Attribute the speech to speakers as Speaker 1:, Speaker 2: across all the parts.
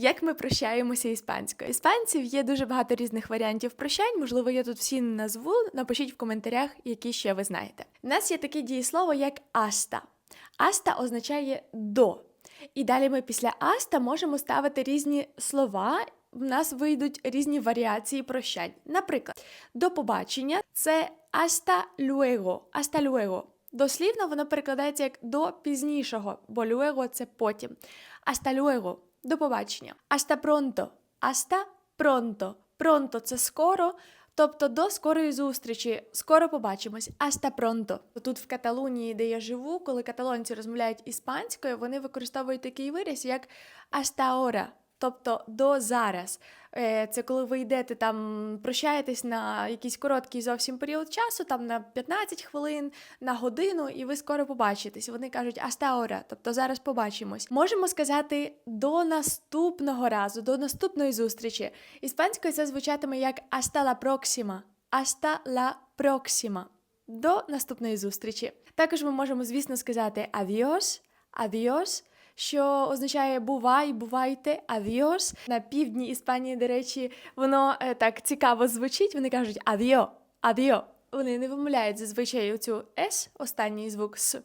Speaker 1: Як ми прощаємося іспанською? Іспанців є дуже багато різних варіантів прощань. Можливо, я тут всі не назву. Напишіть в коментарях, які ще ви знаєте. У нас є таке дієслово, як аста. Аста означає до. І далі ми після аста можемо ставити різні слова. В нас вийдуть різні варіації прощань. Наприклад, до побачення це hasta luego, hasta luego. Дослівно воно перекладається як до пізнішого, бо luego – це потім. Hasta luego – до побачення. Аста пронто. Аста пронто. Пронто – це скоро, тобто до скорої зустрічі. Скоро побачимось. аста пронто. Тут в Каталунії, де я живу, коли каталонці розмовляють іспанською, вони використовують такий вираз, як аста ahora. Тобто до зараз. Е, Це коли ви йдете там, прощаєтесь на якийсь короткий зовсім період часу, там на 15 хвилин, на годину, і ви скоро побачитесь. Вони кажуть «hasta ahora», тобто зараз побачимось. Можемо сказати до наступного разу, до наступної зустрічі. Іспанською це звучатиме як «hasta la próxima», «hasta la próxima», до наступної зустрічі. Також ми можемо, звісно, сказати «adiós», «adiós», що означає бувай, бувайте, адіос. На півдні Іспанії, до речі, воно е, так цікаво звучить. Вони кажуть адіо, адіо. Вони не вимовляють зазвичай оцю с, останній звук с,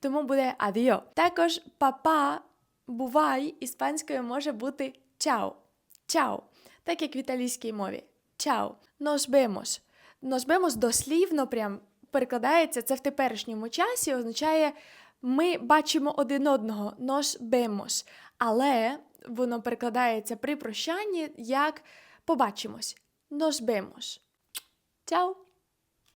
Speaker 1: тому буде адіо. Також папа, бувай іспанською може бути чао. Чао, так як в італійській мові. Чао. Nos vemos дослівно прям перекладається це в теперішньому часі, означає ми бачимо один одного, нож vemos, але воно перекладається при прощанні як побачимось. Нож vemos. Чао!